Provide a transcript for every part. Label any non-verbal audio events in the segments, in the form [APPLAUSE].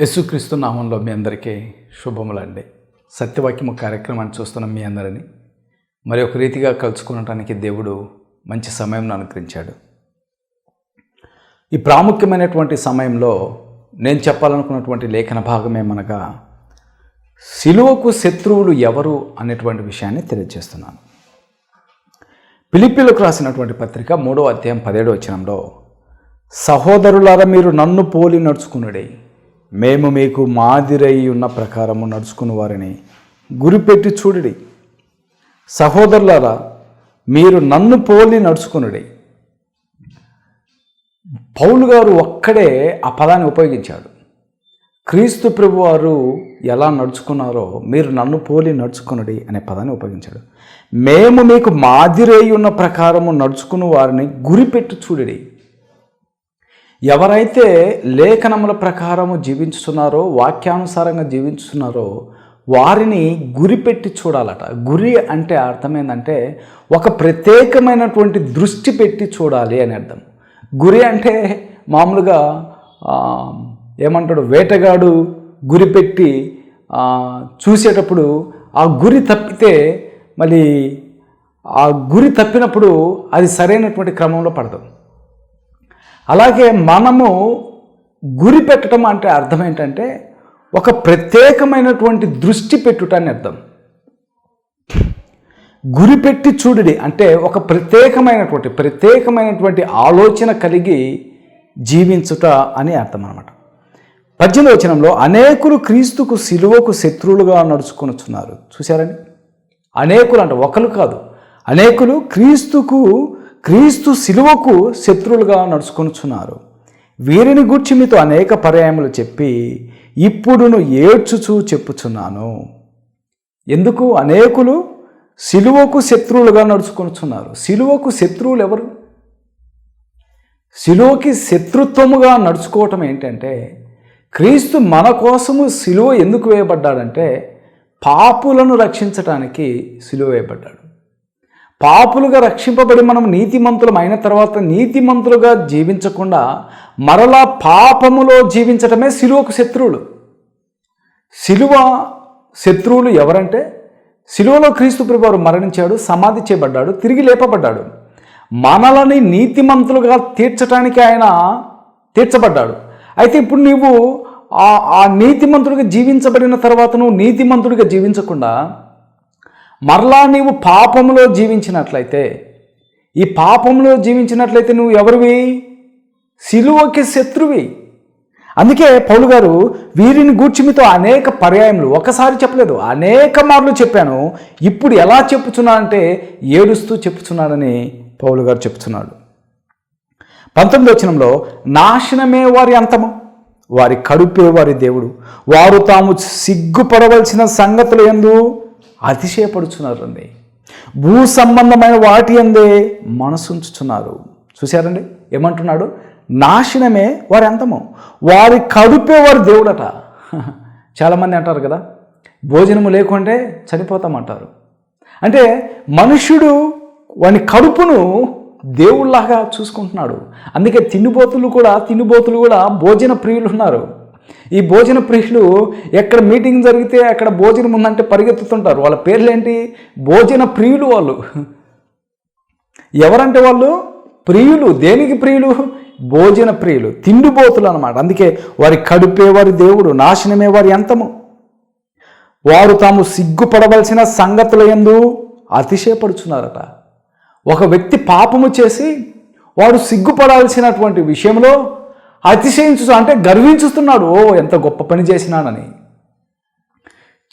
యేసుక్రీస్తు నామంలో మీ అందరికీ శుభములండి. సత్యవాక్యము కార్యక్రమాన్ని చూస్తున్న మీ అందరిని. మరి ఒక రీతిగా కలుసుకునటానికి దేవుడు మంచి సమయం అనుగ్రహించాడు. ఈ ప్రాముఖ్యమైనటువంటి సమయంలో నేను చెప్పాలనుకున్నటువంటి లేఖన భాగం ఏమనగా సిలువకు శత్రువులు ఎవరు? అనేటువంటి విషయాన్ని తెలియజేస్తున్నాను. పిలిపిలకు రాసినటువంటి పత్రిక మూడో అధ్యాయం పదిహేడో వచనంలో సహోదరులారా మీరు నన్ను పోలి నడుచుకునుడే. మేము మీకు మాదిరై ఉన్న ప్రకారము నడుచుకుని వారిని గురిపెట్టి చూడుడి. సహోదరులారా మీరు నన్ను పోలి నడుచుకునుడి. పౌలు గారు ఒక్కడే ఆ పదాన్ని ఉపయోగించాడు. క్రీస్తు ప్రభు వారు ఎలా నడుచుకున్నారో మీరు నన్ను పోలి నడుచుకునుడి అనే పదాన్ని ఉపయోగించాడు. మేము మీకు మాదిరై ఉన్న ప్రకారము నడుచుకుని వారిని గురిపెట్టి చూడుడి. ఎవరైతే లేఖనముల ప్రకారము జీవించుతున్నారో వాక్యానుసారంగా జీవించుతున్నారో వారిని గురిపెట్టి చూడాలట. గురి అంటే అర్థం ఏంటంటే ఒక ప్రత్యేకమైనటువంటి దృష్టి పెట్టి చూడాలి అని అర్థం. గురి అంటే మామూలుగా ఏమంటాడు వేటగాడు గురి పెట్టి చూసేటప్పుడు ఆ గురి తప్పితే మళ్ళీ ఆ గురి తప్పినప్పుడు అది సరైనటువంటి క్రమంలో పడదు. అలాగే మనము గురి పెట్టడం అంటే అర్థం ఏంటంటే ఒక ప్రత్యేకమైనటువంటి దృష్టి పెట్టుట అని అర్థం. గురి పెట్టి చూడుడి అంటే ఒక ప్రత్యేకమైనటువంటి ప్రత్యేకమైనటువంటి ఆలోచన కలిగి జీవించుట అని అర్థం అనమాట పద్దెనిమిది వచనంలో అనేకులు క్రీస్తుకు సిలువకు శత్రువులుగా నడుచుకొనుచున్నారు. చూశారండి? అనేకులు అంటే ఒకరు కాదు. అనేకులు క్రీస్తుకు క్రీస్తు శిలువకు శత్రువులుగా నడుచుకొనుచున్నారు. వీరిని గూర్చి మీతో అనేక పర్యాయములు చెప్పి ఇప్పుడును ఏడ్చుచూ చెప్పుచున్నాను. ఎందుకు? అనేకులు శిలువకు శత్రువులుగా నడుచుకొనుచున్నారు. శిలువకు శత్రువులు ఎవరు? శిలువకి శత్రుత్వముగా నడుచుకోవటం ఏంటంటే క్రీస్తు మన కోసము శిలువ ఎందుకు వేయబడ్డాడంటే పాపులను రక్షించటానికి సిలువ వేయబడ్డాడు. పాపులుగా రక్షింపబడి మనం నీతిమంతులం అయిన తర్వాత నీతిమంతులుగా జీవించకుండా మరలా పాపములో జీవించటమే శిలువకు శత్రువులు. శిలువ శత్రువులు ఎవరంటే? శిలువలో క్రీస్తు ప్రభువారు మరణించాడు సమాధి చేయబడ్డాడు తిరిగి లేపబడ్డాడు. మనలని నీతిమంతులుగా తీర్చడానికి ఆయన తీర్చబడ్డాడు. అయితే ఇప్పుడు నీవు ఆ ఆ నీతిమంతుడిగా జీవించబడిన తర్వాత నువ్వు నీతిమంతుడిగా జీవించకుండా మరలా నీవు పాపంలో జీవించినట్లయితే ఈ పాపంలో జీవించినట్లయితే నువ్వు ఎవరివి? సిలువకి శత్రువి. అందుకే పౌలు గారు వీరిని గూర్చి మీతో అనేక పర్యాయములు ఒకసారి చెప్పలేదు అనేక మార్లు చెప్పాను. ఇప్పుడు ఎలా చెప్పుచున్నానంటే ఏడుస్తూ చెప్పుచున్నానని పౌలు గారు చెప్తున్నాడు పంతొమ్మిది వచనంలో నాశనమే వారి అంతము వారి కడుపే వారి దేవుడు. వారు తాము సిగ్గుపడవలసిన సంగతులు ఎందు? అతిశయపడుచున్నారండి భూ సంబంధమైన వాటి అందే మనసుంచుచున్నారు. చూశారండి? ఏమంటున్నాడు? నాశనమే వారి అంతము. వారి కడుపేవారు దేవుడట. [LAUGHS] చాలామంది అంటారు కదా భోజనము లేకుంటే చనిపోతామంటారు. అంటే మనుష్యుడు వాని కడుపును దేవుళ్ళలాగా చూసుకుంటున్నాడు. అందుకే తిండిపోతులు కూడా తిండిపోతులు కూడా భోజన ప్రియులు ఉన్నారు ఈ భోజన ప్రియులు ఎక్కడ మీటింగ్ జరిగితే అక్కడ భోజనం ఉందంటే పరిగెత్తుతుంటారు. వాళ్ళ పేర్లు ఏంటి భోజన ప్రియులు వాళ్ళు. ఎవరంటే వాళ్ళు? ప్రియులు. దేనికి ప్రియులు? భోజన ప్రియులు. తిండిపోతులు అనమాట అందుకే వారి కడుపే వారి దేవుడు నాశనమే వారి అంతము. వారు తాము సిగ్గుపడవలసిన సంగతుల ఎందు అతిశయపడుచున్నారట. ఒక వ్యక్తి పాపము చేసి వాడు సిగ్గుపడాల్సినటువంటి విషయంలో అతిశయించు అంటే గర్వించుతున్నాడు ఓ ఎంత గొప్ప పని చేసినానని.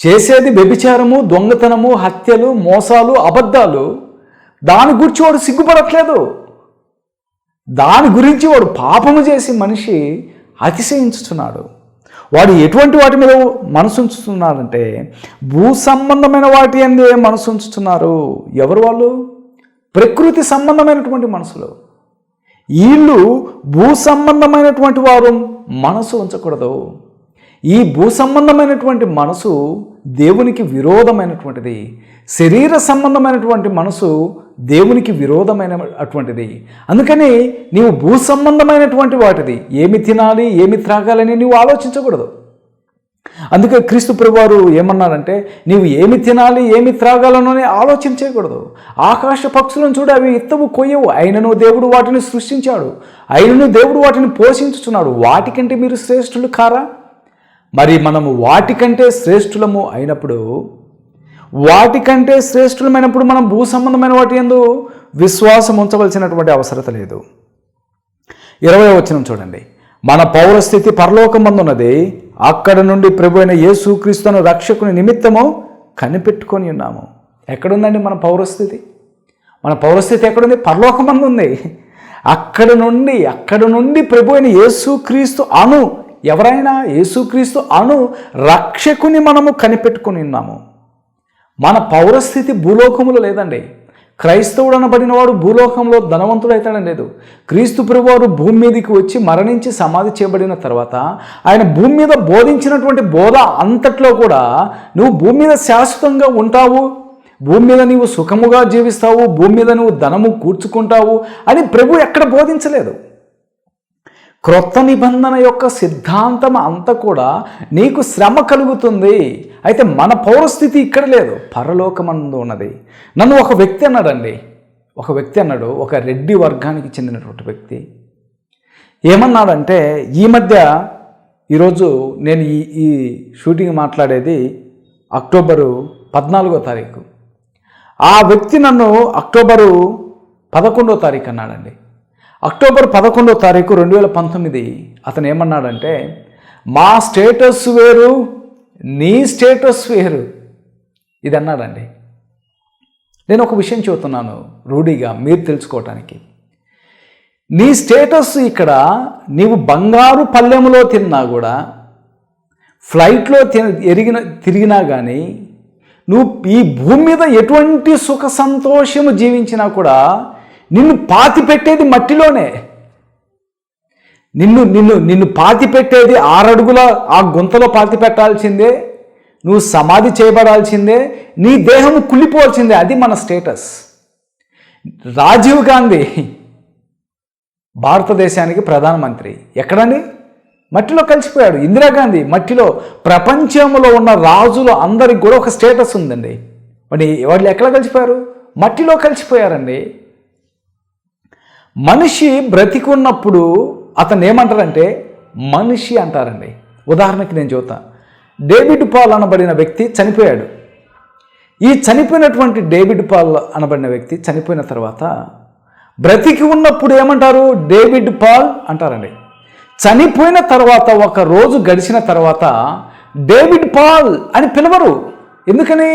చేసేది వ్యభిచారము దొంగతనము హత్యలు మోసాలు అబద్ధాలు. దాని గురించి వాడు సిగ్గుపడట్లేదు. దాని గురించి వాడు పాపము చేసి మనిషి అతిశయించుతున్నాడు వాడు ఎటువంటి వాటి మీద మనసు ఉంచుతున్నారంటే భూ సంబంధమైన వాటి అందే మనసు ఉంచుతున్నారు ఎవరు వాళ్ళు? ప్రకృతి సంబంధమైనటువంటి మనసులు. వీళ్ళు భూ సంబంధమైనటువంటి వారు మనసు ఉంచకూడదు. ఈ భూ సంబంధమైనటువంటి మనసు దేవునికి విరోధమైనటువంటిది. శరీర సంబంధమైనటువంటి మనసు దేవునికి విరోధమైన అటువంటిది అందుకని నీవు భూ సంబంధమైనటువంటి వాటిది. ఏమి తినాలి ఏమి త్రాగాలని నీవు ఆలోచించకూడదు. అందుకే క్రీస్తు ప్రభువారు ఏమన్నారంటే నీవు ఏమి తినాలి ఏమి త్రాగాలను అని ఆలోచన చేయకూడదు. ఆకాశ పక్షులను చూడు అవి ఇత్తవు కొయ్యవు. అయినను దేవుడు వాటిని సృష్టించాడు. అయినను దేవుడు వాటిని పోషించుచున్నాడు. వాటికంటే మీరు శ్రేష్ఠులు కారా? మరి మనము వాటికంటే శ్రేష్ఠులము అయినప్పుడు వాటికంటే శ్రేష్ఠులమైనప్పుడు మనం భూ సంబంధమైన వాటి ఎందు విశ్వాసం ఉంచవలసినటువంటి అవసరత లేదు. ఇరవై వచనం చూడండి. మన పౌరస్థితి పరలోకమందున్నది. అక్కడ నుండి ప్రభు అయిన యేసుక్రీస్తును రక్షకుని నిమిత్తము కనిపెట్టుకొని ఉన్నాము. ఎక్కడుందండి మన పౌరస్థితి? మన పౌరస్థితి ఎక్కడుంది? పరలోకమందు ఉంది అక్కడ నుండి అక్కడ నుండి ప్రభు అయిన యేసుక్రీస్తు అను ఎవరైనా యేసుక్రీస్తు అను రక్షకుని మనము కనిపెట్టుకుని ఉన్నాము. మన పౌరస్థితి భూలోకములో లేదండి. క్రైస్తవుడు అనబడినవాడు భూలోకంలో ధనవంతుడు లేదు. క్రీస్తు ప్రభువారు భూమి మీదకి వచ్చి మరణించి సమాధి చేయబడిన తర్వాత ఆయన భూమి మీద బోధించినటువంటి బోధ అంతట్లో కూడా నువ్వు భూమి మీద శాశ్వతంగా ఉంటావు భూమి మీద నీవు సుఖముగా జీవిస్తావు భూమి మీద నువ్వు ధనము కూర్చుకుంటావు అని ప్రభు ఎక్కడ బోధించలేదు. క్రొత్త నిబంధన యొక్క సిద్ధాంతం అంతా కూడా నీకు శ్రమ కలుగుతుంది. అయితే మన పౌరస్థితి ఇక్కడ లేదు. పరలోకమందు ఉన్నది. నన్ను ఒక వ్యక్తి అన్నాడండి. ఒక వ్యక్తి అన్నాడు. ఒక రెడ్డి వర్గానికి చెందినటువంటి వ్యక్తి. ఏమన్నాడంటే ఈ మధ్య ఈరోజు నేను ఈ ఈ షూటింగ్ మాట్లాడేది అక్టోబరు పద్నాలుగో తారీఖు. ఆ వ్యక్తి నన్ను అక్టోబరు పదకొండో తారీఖు అన్నాడండి. అక్టోబర్ పదకొండో తారీఖు రెండు వేల పంతొమ్మిది అతను ఏమన్నాడంటే మా స్టేటస్ వేరు నీ స్టేటస్ వేరు. ఇది అన్నాడండి నేను ఒక విషయం చెబుతున్నాను రూఢిగా మీరు తెలుసుకోవటానికి. నీ స్టేటస్ ఇక్కడ నీవు బంగారు పల్లెములో తిన్నా కూడా ఫ్లైట్లో ఎరిగిన తిరిగినా కానీ నువ్వు ఈ భూమి మీద ఎటువంటి సుఖ సంతోషము జీవించినా కూడా నిన్ను పాతి పెట్టేది మట్టిలోనే. నిన్ను నిన్ను నిన్ను పాతి పెట్టేది ఆరడుగుల ఆ గుంతలో పాతి పెట్టాల్సిందే. నువ్వు సమాధి చేయబడాల్సిందే. నీ దేహం కుళ్ళిపోవాల్సిందే. అది మన స్టేటస్. రాజీవ్ గాంధీ భారతదేశానికి ప్రధానమంత్రి. ఎక్కడండి? మట్టిలో కలిసిపోయాడు. ఇందిరాగాంధీ మట్టిలో. ప్రపంచంలో ఉన్న రాజులు అందరికి కూడా ఒక స్టేటస్ ఉందండి. మరి వాళ్ళు ఎక్కడ కలిసిపోయారు? మట్టిలో కలిసిపోయారండి. మనిషి బ్రతికున్నప్పుడు అతను ఏమంటారంటే మనిషి అంటారండి. ఉదాహరణకి నేను చూతా డేవిడ్ పాల్ అనబడిన వ్యక్తి చనిపోయాడు. ఈ చనిపోయినటువంటి డేవిడ్ పాల్ అనబడిన వ్యక్తి చనిపోయిన తర్వాత బ్రతికి ఉన్నప్పుడు ఏమంటారు? డేవిడ్ పాల్ అంటారండి. చనిపోయిన తర్వాత ఒక రోజు గడిచిన తర్వాత డేవిడ్ పాల్ అని పిలవరు. ఎందుకని?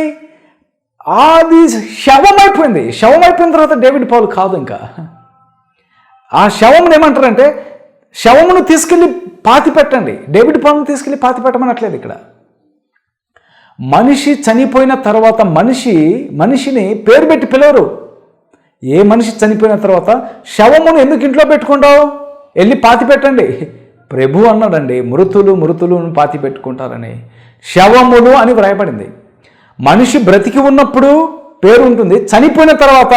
అది శవం అయిపోయింది శవం అయిపోయిన తర్వాత డేవిడ్ పాల్ కాదు ఇంకా. ఆ శవమును ఏమంటారంటే శవమును తీసుకెళ్ళి పాతి పెట్టండి. డేవిడ్ పాలను తీసుకెళ్ళి పాతి పెట్టమనట్లేదు ఇక్కడ. మనిషి చనిపోయిన తర్వాత మనిషి మనిషిని పేరు పెట్టి పిలవరు. ఏ మనిషి చనిపోయిన తర్వాత శవమును ఎందుకు ఇంట్లో పెట్టుకుంటావు? వెళ్ళి పాతి పెట్టండి. ప్రభు అన్నాడండి మృతులు మృతులను పాతి పెట్టుకుంటారని. శవములు అని వ్రాయబడింది. మనిషి బ్రతికి ఉన్నప్పుడు పేరు ఉంటుంది చనిపోయిన తర్వాత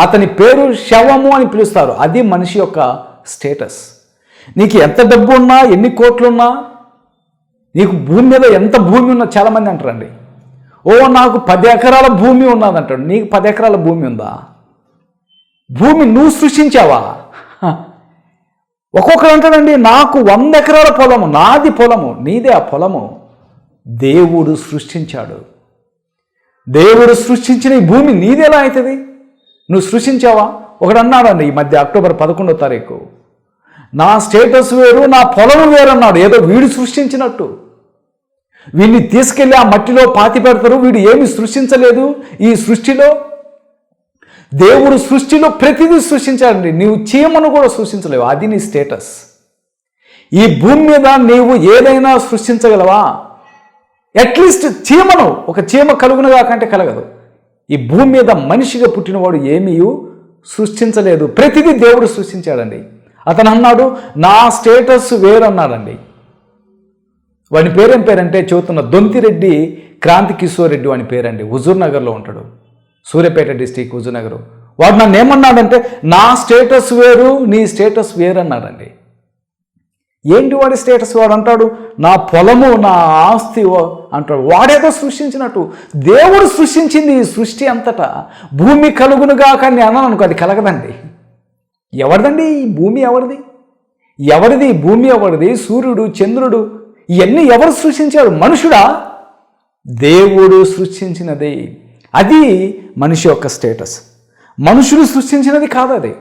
అతని పేరు శవము అని పిలుస్తారు. అది మనిషి యొక్క స్టేటస్. నీకు ఎంత డబ్బు ఉన్నా ఎన్ని కోట్లున్నా నీకు భూమి మీద ఎంత భూమి ఉన్నా చాలామంది అంటారండి. ఓ నాకు పది ఎకరాల భూమి ఉన్నదంటాడు. నీకు పది ఎకరాల భూమి ఉందా? భూమి నువ్వు సృష్టించావా? ఒక్కొక్కరు అంటాడండి నాకు వంద ఎకరాల పొలము నాది పొలము నీదే ఆ పొలము. దేవుడు సృష్టించాడు. దేవుడు సృష్టించిన ఈ భూమి నీది ఎలా అవుతుంది నువ్వు సృష్టించావా? ఒకడు అన్నాడండి ఈ మధ్య అక్టోబర్ పదకొండో తారీఖు. నా స్టేటస్ వేరు నా పొలం వేరు అన్నాడు. ఏదో వీడు సృష్టించినట్టు. వీడిని తీసుకెళ్ళి ఆ మట్టిలో పాతి పెడతారు వీడు ఏమి సృష్టించలేదు ఈ సృష్టిలో. దేవుడు సృష్టిలో ప్రతిదీ సృష్టించాడండి. నీవు చీమను కూడా సృష్టించలేవు. అది నీ స్టేటస్. ఈ భూమి మీద నీవు ఏదైనా సృష్టించగలవా? అట్లీస్ట్ చీమను ఒక చీమ కలుగునుగా కంటే కలగదు. ఈ భూమి మీద మనిషిగా పుట్టినవాడు ఏమీ సృష్టించలేదు. ప్రతిదీ దేవుడు సృష్టించాడండి. అతను అన్నాడు నా స్టేటస్ వేరన్నాడండి. వాడి పేరేం పేరంటే చెబుతున్న దొంతిరెడ్డి క్రాంతి కిషోర్ రెడ్డి వాని పేరండి. హుజూర్నగర్లో ఉంటాడు. సూర్యాపేట డిస్టిక్ హుజూర్ నగర్. వాడు నన్ను ఏమన్నాడంటే నా స్టేటస్ వేరు నీ స్టేటస్ వేరు అన్నాడండి ఏంటి వాడి స్టేటస్ వాడు అంటాడు? నా పొలము నా ఆస్తి అంటాడు. వాడేదో సృష్టించినట్టు. దేవుడు సృష్టించింది ఈ సృష్టి అంతటా భూమి కలుగునుగా కానీ అన్నాను అనుకో అది కలగదండి. ఎవరిదండి? ఈ భూమి ఎవరిది? ఎవరిది? భూమి ఎవరిది? సూర్యుడు చంద్రుడు ఇవన్నీ ఎవరు సృష్టించారు? మనుషుడా? దేవుడు సృష్టించినది. అది మనిషి యొక్క స్టేటస్. మనుషులు సృష్టించినది కాదు అది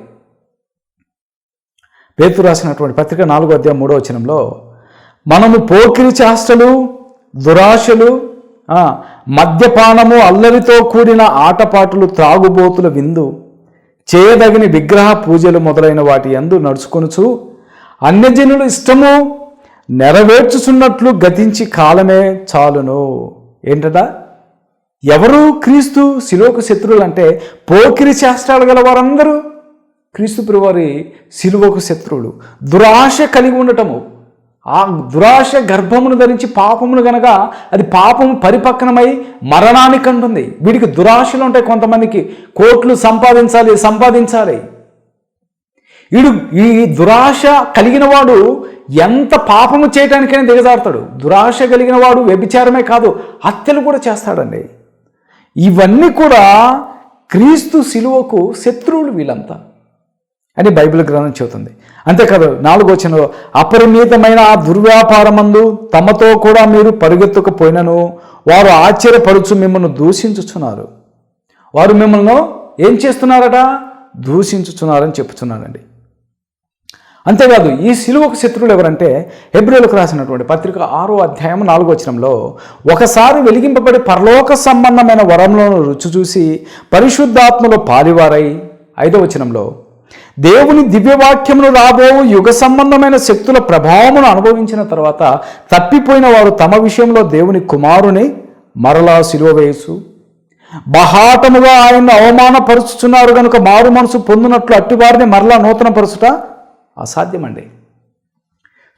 పేతు రాసినటువంటి పత్రిక నాలుగో అధ్యాయం మూడో వచనంలో మనము పోకిరి చేష్టలు దురాశలు మద్యపానము అల్లరితో కూడిన ఆటపాటలు త్రాగుబోతుల విందు చేయదగిన విగ్రహ పూజలు మొదలైన వాటి యందు నడుచుకొనుచు అన్యజనులు ఇష్టము నెరవేర్చుచున్నట్లు గతించి కాలమే చాలును. ఏంటట? ఎవరు క్రీస్తు శిలోకు శత్రువులు అంటే పోకిరి చేష్టాలు గల వారందరూ క్రీస్తు ప్రభువారి శిలువకు శత్రువులు దురాశ కలిగి ఉండటము. ఆ దురాశ గర్భమును ధరించి పాపమును గనక అది పాపం పరిపక్వమై మరణానికి అంటుంది వీడికి దురాశలు ఉంటాయి కొంతమందికి. కోట్లు సంపాదించాలి సంపాదించాలి. వీడు ఈ దురాశ కలిగిన వాడు ఎంత పాపము చేయటానికైనా దిగజారుతాడు. దురాశ కలిగిన వాడు వ్యభిచారమే కాదు హత్యలు కూడా చేస్తాడండి. ఇవన్నీ కూడా క్రీస్తు శిలువకు శత్రువులు వీళ్ళంతా. అని బైబిల్ గ్రంథం చెబుతుంది. అంతేకాదు నాలుగో వచనంలో అపరిమితమైన ఆ దుర్వ్యాపారమందు తమతో కూడా మీరు పరిగెత్తుకపోయినను వారు ఆశ్చర్యపరుచు మిమ్మల్ని దూషించుచున్నారు. వారు మిమ్మల్ని ఏం చేస్తున్నారట? దూషించుచున్నారని చెప్పుచున్నారండి. అంతేకాదు ఈ సిలువకు శత్రువులు ఎవరంటే హెబ్రిలకు రాసినటువంటి పత్రిక ఆరో అధ్యాయం నాలుగో వచనంలో ఒకసారి వెలిగింపబడి పరలోక సంబంధమైన వరంలో రుచి చూసి పరిశుద్ధాత్మలో పాలివారై. ఐదో వచనంలో దేవుని దివ్యవాక్యమును రాబో యుగ సంబంధమైన శక్తుల ప్రభావమును అనుభవించిన తర్వాత తప్పిపోయిన వారు తమ విషయంలో దేవుని కుమారుని మరలా శిలువ వేసు బహాటముగా ఆయన్ను అవమానపరుచుచున్నారు కనుక మారు మనసు పొందినట్లు అట్టివారిని మరలా నూతనపరుచుట అసాధ్యమండి.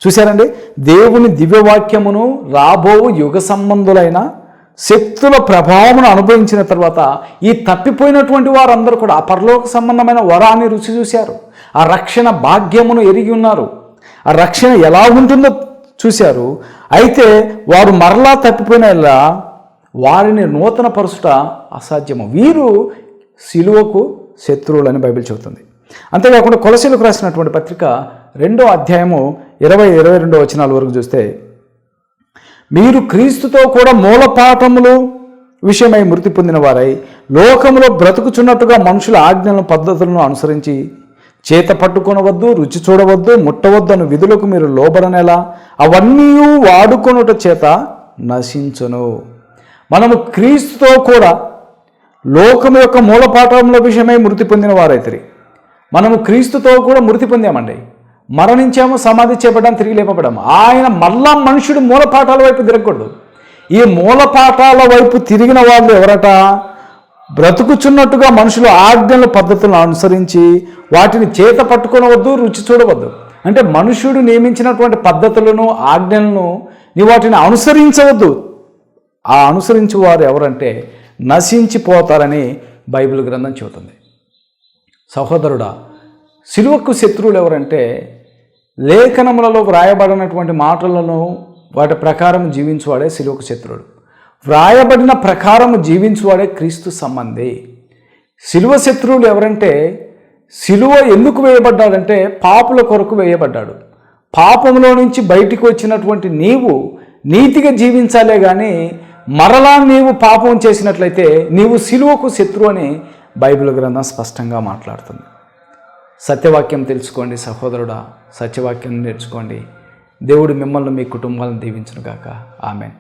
చూశారండి? దేవుని దివ్యవాక్యమును రాబో యుగ సంబంధులైన శక్తుల ప్రభావమును అనుభవించిన తర్వాత ఈ తప్పిపోయినటువంటి వారందరూ కూడా ఆ పరలోక సంబంధమైన వరాన్ని రుచి చూశారు. ఆ రక్షణ భాగ్యమును ఎరిగి ఉన్నారు. ఆ రక్షణ ఎలా ఉంటుందో చూశారు. అయితే వారు మరలా తప్పిపోయినలా వారిని నూతన పరుచుట అసాధ్యము. వీరు శిలువకు శత్రువులని బైబిల్ చెబుతుంది. అంతేకాకుండా కొలసీలకు రాసినటువంటి పత్రిక రెండో అధ్యాయము ఇరవై ఇరవై రెండో వచనాల వరకు చూస్తే మీరు క్రీస్తుతో కూడా మూలపాఠములు విషయమై మృతి పొందిన వారై లోకములో బ్రతుకుచున్నట్టుగా మనుషుల ఆజ్ఞలను పద్ధతులను అనుసరించి చేత పట్టుకొనవద్దు రుచి చూడవద్దు ముట్టవద్దు అను విధులకు మీరు లోబడనేలా అవన్నీ వాడుకొనుట చేత నశించును. మనము క్రీస్తుతో కూడా లోకం యొక్క మూలపాఠముల విషయమై మృతి పొందిన వారైతే మనము క్రీస్తుతో కూడా మృతి పొందామండి. మరణించాము సమాధి చేపడ్డాం తిరిగి లేపబడ్డాము. ఆయన మళ్ళా మనుషుడు మూలపాఠాల వైపు తిరగకూడదు. ఈ మూలపాఠాల వైపు తిరిగిన వాళ్ళు ఎవరట? బ్రతుకుచున్నట్టుగా మనుషులు ఆజ్ఞల పద్ధతులను అనుసరించి వాటిని చేత పట్టుకునవద్దు రుచి చూడవద్దు. అంటే మనుషుడు నియమించినటువంటి పద్ధతులను ఆజ్ఞలను నీ వాటిని అనుసరించవద్దు. ఆ అనుసరించు వారు ఎవరంటే నశించిపోతారని బైబిల్ గ్రంథం చెబుతుంది. సహోదరుడా సిలువకు శత్రువులు ఎవరంటే లేఖనములలో వ్రాయబడినటువంటి మాటలను వాటి ప్రకారం జీవించువాడే సిలువకు శత్రువుడు వ్రాయబడిన ప్రకారం జీవించువాడే క్రీస్తు సంబంధి. శిలువ శత్రువులు ఎవరంటే శిలువ ఎందుకు వేయబడ్డాడంటే పాపుల కొరకు వేయబడ్డాడు. పాపంలో నుంచి బయటికి వచ్చినటువంటి నీవు నీతిగా జీవించాలే కానీ మరలా నీవు పాపం చేసినట్లయితే నీవు శిలువకు శత్రువు అని బైబిల్ గ్రంథం స్పష్టంగా మాట్లాడుతుంది. సత్యవాక్యం తెలుసుకోండి సహోదరుడా సత్యవాక్యం నేర్చుకోండి. దేవుడు మిమ్మల్ని మీ కుటుంబాలను దీవించునుగాక. ఆమెన్.